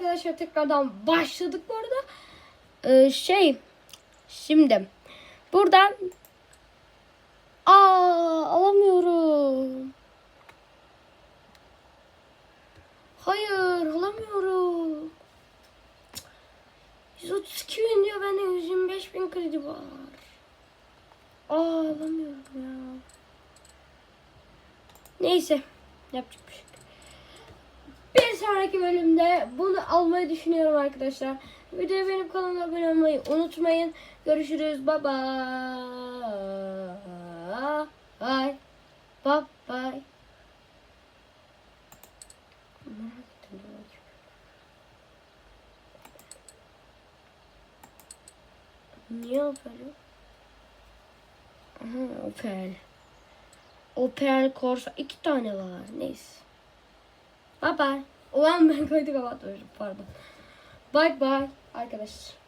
arkadaşlar tekrardan başladık bu arada. Ee, şey şimdi buradan Aa alamıyorum. Hayır alamıyorum. 132 bin diyor bende 125 bin kredi var. Aa alamıyorum ya. Neyse yapacak bir şey. Bir sonraki bölümde bunu almayı düşünüyorum arkadaşlar. Videoya benim kanalıma abone olmayı unutmayın. Görüşürüz. Bye bye. Bye. Bye. Niye Opel yok? Aha Opel. Opel Corsa iki tane var. Neyse. Bye bye. Ulan ben kaydı kapatmışım pardon. Bye bye arkadaşlar.